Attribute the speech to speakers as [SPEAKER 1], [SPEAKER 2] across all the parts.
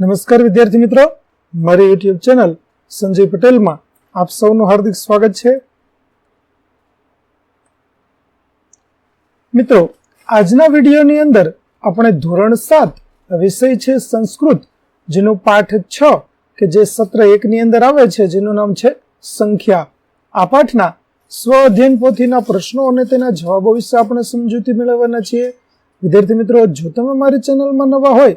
[SPEAKER 1] નમસ્કાર વિદ્યાર્થી મિત્રો. મારી યુટ્યુબ ચેનલ સંજય પટેલમાં આપ સૌનું હાર્દિક સ્વાગત છે. મિત્રો, આજના વિડીયોની અંદર આપણે ધોરણ સાત વિષય છે સંસ્કૃત, જેનું પાઠ છ કે જે સત્ર એકની અંદર આવે છે, જેનું નામ છે સંખ્યા. આ પાઠના સ્વ અધ્યયન પોથીના પ્રશ્નો અને તેના જવાબો વિશે આપણે સમજૂતી મેળવવાના છીએ. વિદ્યાર્થી મિત્રો, જો તમે મારી ચેનલમાં નવા હોય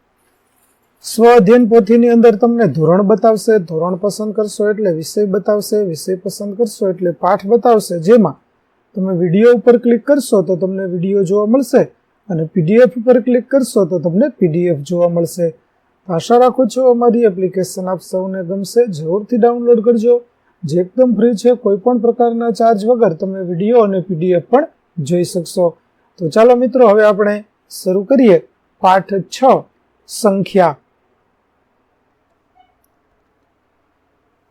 [SPEAKER 1] સ્વ અધ્યયન પોથીની અંદર તમને ધોરણ બતાવશે, ધોરણ પસંદ કરશો એટલે વિષય બતાવશે, વિષય પસંદ કરશો એટલે પાઠ બતાવશે. જેમાં તમે વીડિયો ઉપર ક્લિક કરશો તો તમને વીડિયો જોવા મળશે અને પીડીએફ ઉપર ક્લિક કરશો તો તમને પીડીએફ જોવા મળશે. આશા રાખું છું અમારી એપ્લિકેશન આપ સૌને ગમશે. જરૂરથી ડાઉનલોડ કરજો. જે એકદમ ફ્રી છે, કોઈ પણ પ્રકારના ચાર્જ વગર તમે વીડિયો અને પીડીએફ પણ જોઈ શકશો. તો ચાલો મિત્રો, હવે આપણે શરૂ કરીએ. પાઠ છ, સંખ્યા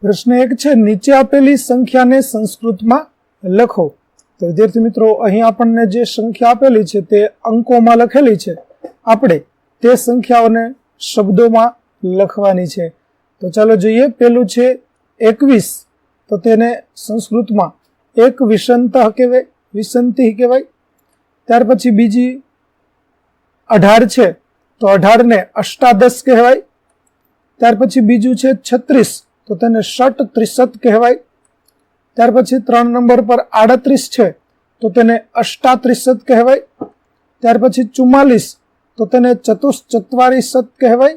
[SPEAKER 1] પ્રશ્ન એક છે, નીચે આપેલી સંખ્યાને સંસ્કૃતમાં લખો. તો વિદ્યાર્થી મિત્રો, અહીં આપણને જે સંખ્યા આપેલી છે તે અંકોમાં લખેલી છે. આપણે તે સંખ્યાઓને શબ્દોમાં લખવાની છે. તો ચાલો જોઈએ, પેલું છે એકવીસ. તો તેને સંસ્કૃતમાં એક વિષંત કહેવાય, વિસંતિ કહેવાય. ત્યાર પછી બીજી અઢાર છે, તો અઢારને અષ્ટાદશ કહેવાય. ત્યાર પછી બીજું છે છત્રીસ. તો તેને ષટ ત્રિશત કહેવાય. ત્યાર પછી ત્રણ નંબર પર આડત્રીસ છે, તો તેને અષ્ટાત્રિશત કહેવાય. ત્યાર પછી ચુમ્માલીસ, તો તેને ચતુશ્ચત્વારીસત કહેવાય.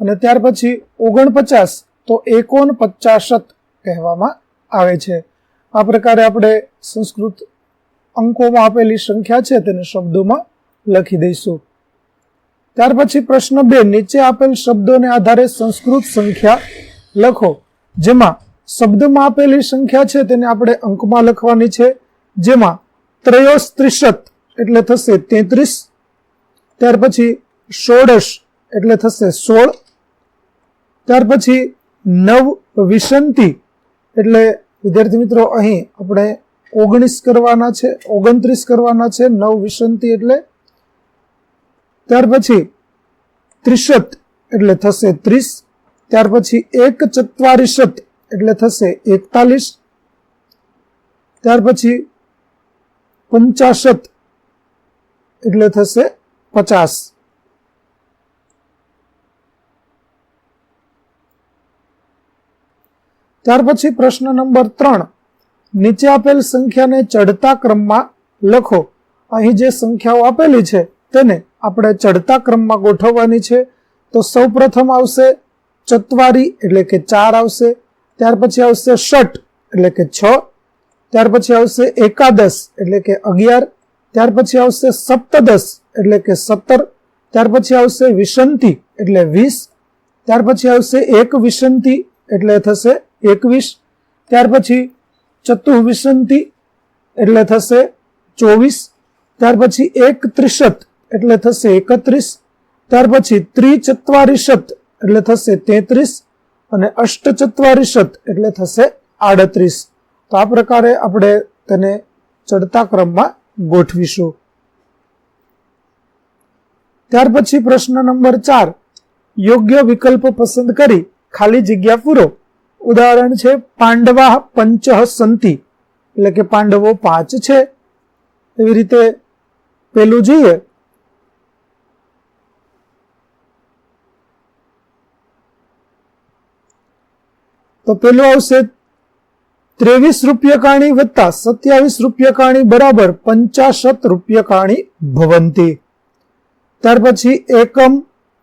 [SPEAKER 1] અને ત્યાર પછી ઓગણપચાસ, તો એકોન પચાસત કહેવામાં આવે છે. આ પ્રકારે આપણે સંસ્કૃત અંકોમાં આપેલી સંખ્યા છે તેને શબ્દોમાં લખી દઈશું. ત્યાર પછી પ્રશ્ન બે, નીચે આપેલ શબ્દોને આધારે સંસ્કૃત સંખ્યા લખો. જેમાં શબ્દમાં આપેલી સંખ્યા છે તેને આપણે અંકમાં લખવાની છે. જેમાં ત્રયોસ્ત્રિશત એટલે થશે તેત્રીસ. ત્યાર પછી ષોડશ એટલે થશે સોળ. ત્યાર પછી નવ વિસંતિ એટલે વિદ્યાર્થી મિત્રો અહીં આપણે ઓગણીસ કરવાના છે, ઓગણત્રીસ કરવાના છે નવ વિસંતિ એટલે. ત્યાર પછી ત્રિશત એટલે થશે ત્રીસ. ત્યાર પછી એક ચત્વારીશત એટલે થશે એકતાલીસ. ત્યાર પછી પંચાશત એટલે થશે પચાસ. ત્યાર પછી પ્રશ્ન નંબર ત્રણ. નીચે આપેલ સંખ્યાને ચડતા ક્રમમાં લખો. અહીં જે સંખ્યાઓ આપેલી છે તેને આપણે ચડતા ક્રમમાં ગોઠવવાની છે. તો સૌ પ્રથમ આવશે ચત્વારી એટલે કે ચાર આવશે ત્યાર પછી આવશે ષટ એટલે કે છ ત્યાર પછી આવશે એકાદશ એટલે કે અગિયાર ત્યાર પછી આવશે સપ્તદશ એટલે કે સત્તર ત્યાર પછી આવશે વિસંતિ એટલે વીસ ત્યાર પછી આવશે એક વિસંતિ એટલે થશે એકવીસ ત્યાર પછી ચતુર્વિસંતિ એટલે થશે ચોવીસ ત્યાર પછી એક ત્રિશત એટલે થશે એકત્રીસ ત્યાર પછી ત્રિચત્વારીશત એટલે થશે તેત્રીસ અને અષ્ટચત્વારીશત એટલે થશે આડત્રીસ. તો આ પ્રકારે આપણે તેને ચડતા ક્રમમાં ગોઠવીશું. ત્યાર પછી પ્રશ્ન નંબર ચાર. યોગ્ય વિકલ્પ પસંદ કરી ખાલી જગ્યા પૂરો. ઉદાહરણ છે, પાંડવા પંચ સંતિ એટલે કે પાંડવો પાંચ છે. એવી રીતે પેલું જોઈએ તો પેલું આવશે ત્રેવીસ રૂપિયકાણી વત્તા સત્યાવીસ રૂપિયકાણી બરાબર પંચાશત રૂપિયકાણી ભવંતી. ત્યાર પછી એકમ,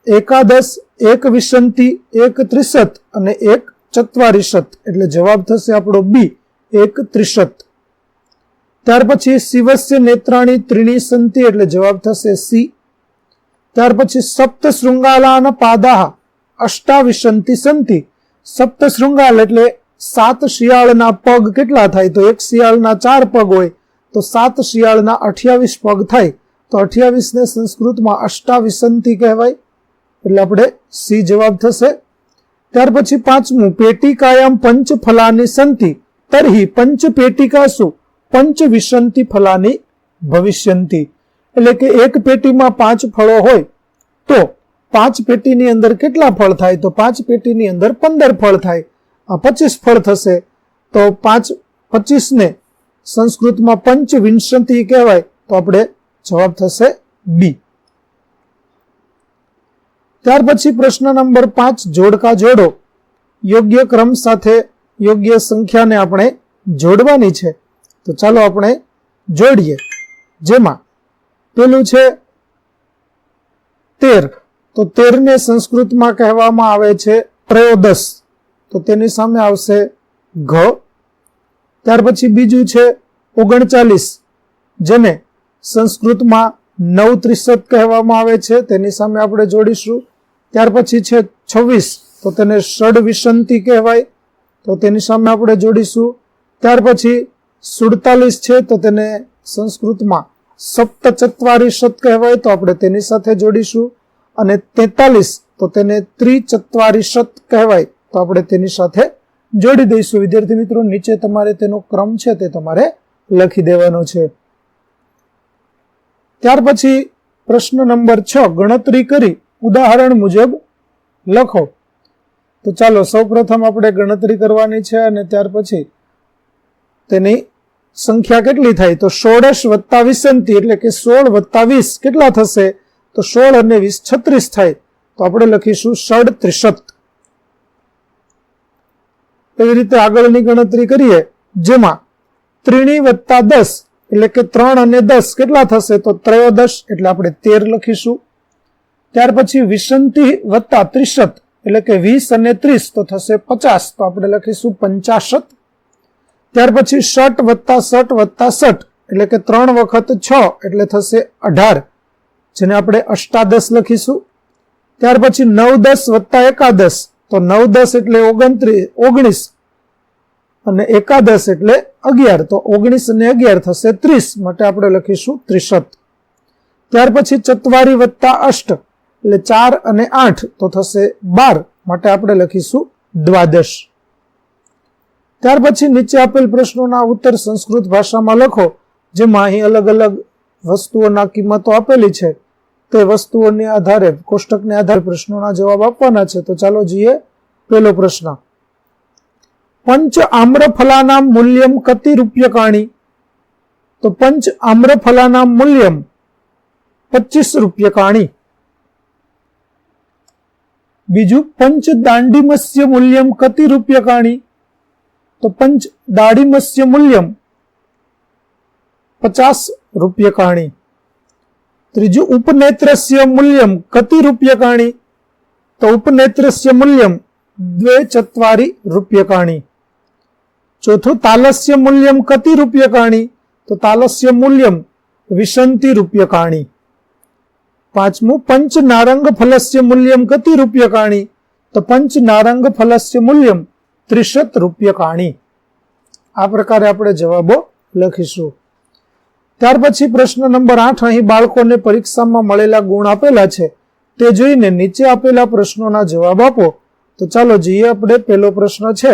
[SPEAKER 1] એકાદશ, એક વિસંતિ, એક ત્રિશત અને એક ચત્વારીશત. એટલે જવાબ થશે આપણો બી, એક ત્રિશત. ત્યાર પછી શિવસ્ય નેત્રાણી ત્રિણી સંતિ, એટલે જવાબ થશે સી. ત્યાર પછી સપ્ત શૃંગાલાના પાદાહ અષ્ટાવિશંતિ સંતિ સપ્ત શૃંગાલ એટલે સાત શિયાળના પગ કેટલા થાય? તો એક શિયાળના ચાર પગ હોય, તો સાત શિયાળના અઠ્યાવીસ પગ થાય. તો અઠ્યાવીસને સંસ્કૃતમાં અષ્ટાવિસંતિ કહેવાય. એટલે આપણે સી જવાબ થશે. ત્યાર પછી પાંચમું, પેટિકાયામ પંચ ફલાની સંતિ. તરહી પંચ પેટિકાસુ પંચ વિસંતિ ફલાની ભવિષ્યંતિ. એટલે કે એક પેટીમાં પાંચ ફળો હોય, તો પાંચ પેટીની અંદર કેટલા ફળ થાય? તો પાંચ પેટીની અંદર પંદર ફળ થાય. પચીસ ફળ થશે. તો પાંચ પચીસને સંસ્કૃતમાં પંચ કહેવાય. તો આપણે જવાબ થશે બી. ત્યાર પછી પ્રશ્ન નંબર પાંચ, જોડકા જોડો. યોગ્ય ક્રમ સાથે યોગ્ય સંખ્યાને આપણે જોડવાની છે. તો ચાલો આપણે જોડીએ. જેમાં પેલું છે તેર. તો તેરને સંસ્કૃતમાં કહેવામાં આવે છે ત્રયોદશ. તો તેની સામે આવશે ઘ. ત્યાર પછી બીજું છે ઓગણચાલીસ. જેને સંસ્કૃતમાં નવ ત્રિશત કહેવામાં આવે છે, તેની સામે આપણે જોડીશું. ત્યાર પછી છે છવ્વીસ. તો તેને ષડ વિસંતિ કહેવાય. તો તેની સામે આપણે જોડીશું. ત્યાર પછી સુડતાલીસ છે, તો તેને સંસ્કૃતમાં સપ્તચત્વારીશત કહેવાય. તો આપણે તેની સાથે જોડીશું. અને તેતાલીસ, તો તેને ત્રિચત્વારીશત કહેવાય. તો આપણે તેની સાથે જોડી દઈશું. વિદ્યાર્થી મિત્રો, નીચે તમારે તેનો ક્રમ છે તે તમારે લખી દેવાનો છે. ત્યાર પછી પ્રશ્ન નંબર છ, ગણતરી કરી. ઉદાહરણ મુજબ લખો. તો ચાલો, સૌપ્રથમ આપણે ગણતરી કરવાની છે અને ત્યાર પછી તેની સંખ્યા કેટલી થાય? તો સોળશ વત્તા વિસંતિ એટલે કે સોળ વત્તા વીસ કેટલા થશે? તો સોળ અને વીસ છત્રીસ થાય તો આપણે લખીશું ષડ ત્રિશત એવી રીતે આગળની ગણતરી કરીએ, જેમાં ત્રીણી વત્તા દસ એટલે કે ત્રણ અને દસ કેટલા થશે? તો ત્રયોદશ એટલે આપણે તેર લખીશું. ત્યાર પછી વિસંતિ વત્તા ત્રિશત એટલે કે વીસ અને ત્રીસ તો થશે પચાસ, તો આપણે લખીશું પંચાશત ત્યાર પછી ષટ વત્તા સટ વત્તા સટ એટલે કે ત્રણ વખત છ એટલે થશે અઢાર. જેને આપણે અષ્ટાદશ લખીશું. ત્યાર પછી નવ દસ વત્તા એકાદશ. તો નવ દસ એટલે ઓગણત્રીસ ઓગણીસ. અને એકાદશ એટલે અગિયાર. તો ઓગણીસ અને અગિયાર થશે ત્રીસ. માટે આપણે લખીશું ત્રિશત. ત્યાર પછી ચતવારી વત્તા અષ્ટ, એટલે ચાર અને આઠ. તો થશે બાર. માટે આપણે લખીશું દ્વાદશ. ત્યાર પછી નીચે આપેલ પ્રશ્નોના ઉત્તર સંસ્કૃત ભાષામાં લખો, જેમાં અહીં અલગ અલગ વસ્તુઓના કિંમતો આપેલી છે. તે વસ્તુઓને આધારે, કોષ્ટકને આધારે પ્રશ્નોના જવાબ આપવાના છે. તો ચાલો જોઈએ પહેલો પ્રશ્ન. પંચ આમ્રફલાના મૂલ્યમ કતિ રૂપ્યકાણી. તો પંચ આમ્રફલાના મૂલ્યમ પચીસ રૂપ્યકાણી. બીજું, પંચ દાંડીમસ્ય મૂલ્યમ કતિ રૂપ્યકાણી. તો પંચ દાડીમસ્ય મૂલ્યમ પચાસ રૂપ્યકાણી. ત્રીજું ઉપનેત્રસ્ય મૂલ્યમ. કતિ રૂપ્યકાણી તો ઉપનેત્રસ્ય મૂલ્યમ દ્વે ચત્વારી રૂપ્યકાણી ચોથું તાલસ્ય મૂલ્યમ કતિ રૂપ્યકાણી તો તાલસ્ય મૂલ્યમ વિશંતિ રૂપ્યકાણી પાંચમું પંચ નારંગ ફલસ્ય મૂલ્યમ કતિ રૂપ્યકાણી તો પંચ નારંગ ફલસ્ય મૂલ્યમ ત્રિશત રૂપ્યકાણી આ પ્રકારે આપણે જવાબો લખીશું. ત્યાર પછી પ્રશ્ન નંબર આઠ, અહીં બાળકોને પરીક્ષામાં મળેલા ગુણ આપેલા છે, તે જોઈને નીચે આપેલા પ્રશ્નોના જવાબ આપો. તો ચાલો જઈએ આપણે, પહેલો પ્રશ્ન છે.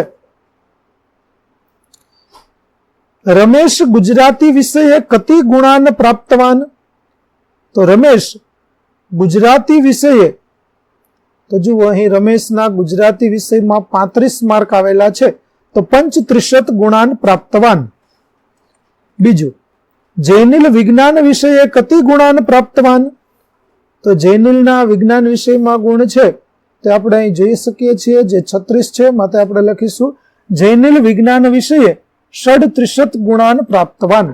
[SPEAKER 1] રમેશ ગુજરાતી વિષયે કતિ ગુણાન પ્રાપ્તવાન? તો રમેશ, ગુજરાતી વિષયે તો જુઓ, અહીં રમેશના ગુજરાતી વિષયમાં પાંત્રીસ માર્ક આવેલા છે, તો પંચ ત્રિશત ગુણાન પ્રાપ્તવાન. બીજું જૈનિલ વિજ્ઞાન વિષયે કતિ ગુણાન પ્રાપ્તવાન? તો જૈનિલના વિજ્ઞાન વિષયમાં ગુણ છે, તે આપણે અહીં જોઈ શકીએ છીએ, જે છત્રીસ છે માટે આપણે લખીશું, જૈનિલ વિજ્ઞાન વિષયે ષડ ત્રિશત ગુણાન પ્રાપ્તવાન.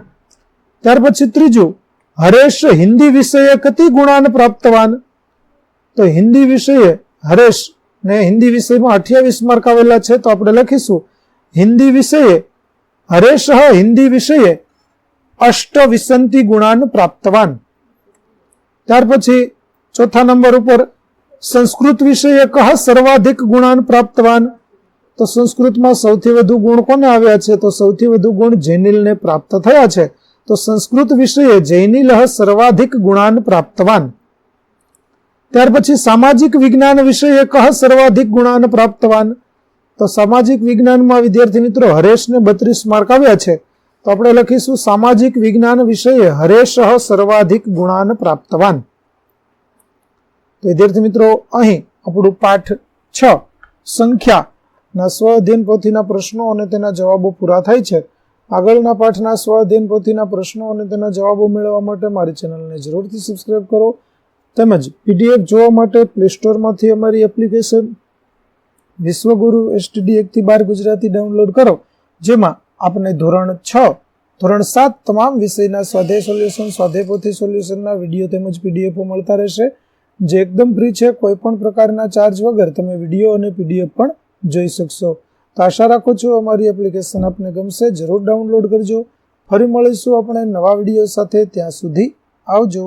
[SPEAKER 1] ત્યાર પછી ત્રીજું, હરેશ હિન્દી વિષયે કતિ ગુણાન પ્રાપ્તવાન? તો હિન્દી વિષયે હરેશ ને હિન્દી વિષયમાં અઠ્યાવીસ માર્ક આવેલા છે, તો આપણે લખીશું, હિન્દી વિષયે હરેશ હિન્દી વિષયે અષ્ટ વિસંતિ ગુણાન પ્રાપ્તવાન. ત્યાર પછી ચોથા નંબર ઉપર સંસ્કૃત વિષયે કહ સર્વાધિક ગુણાન પ્રાપ્તવાન? તો સંસ્કૃતમાં સૌથી વધુ ગુણ કોને આવ્યા છે? તો સૌથી વધુ ગુણ જૈનિલને પ્રાપ્ત થયા છે. તો સંસ્કૃત વિષયે જૈનિલ સર્વાધિક ગુણાન પ્રાપ્તવાન. ત્યાર પછી સામાજિક વિજ્ઞાન વિષયે કહ સર્વાધિક ગુણાન પ્રાપ્તવાન? તો સામાજિક વિજ્ઞાનમાં વિદ્યાર્થી મિત્રો હરેશને બત્રીસ માર્ક આવ્યા છે. તો આપણે લખીશું, સામાજિક વિજ્ઞાન વિષયે હરેશ સર્વાધિક ગુણાન પ્રાપ્તવાન. તો વિદ્યાર્થી મિત્રો, અહીં આપણું પાઠ છ, સંખ્યાના સ્વ અધ્યયન પોથીના પ્રશ્નો અને તેના જવાબો પૂરા થાય છે. આગળના પાઠના સ્વ અધ્યયન પોથીના પ્રશ્નો અને તેના જવાબો મેળવવા માટે મારી ચેનલને જરૂરથી સબસ્ક્રાઇબ કરો. તેમજ પીડીએફ જોવા માટે પ્લે સ્ટોરમાંથી અમારી એપ્લિકેશન વિશ્વગુરુ એસટીડી એકથી બાર ગુજરાતી ડાઉનલોડ કરો, જેમાં આપને ધોરણ છ, ધોરણ સાત તમામ વિષયના સ્વાધ્યાય સોલ્યુશન સ્વાધ્યાયપોથી સોલ્યુશનના વીડિયો તેમજ પીડીએફો મળતા રહેશે. જે એકદમ ફ્રી છે, કોઈ પણ પ્રકારના ચાર્જ વગર તમે વીડિયો અને પીડીએફ પણ જોઈ શકશો. તો આશા રાખું છું અમારી એપ્લિકેશન આપને ગમશે. જરૂર ડાઉનલોડ કરજો. ફરી મળીશું આપણે નવા વીડિયો સાથે. ત્યાં સુધી આવજો.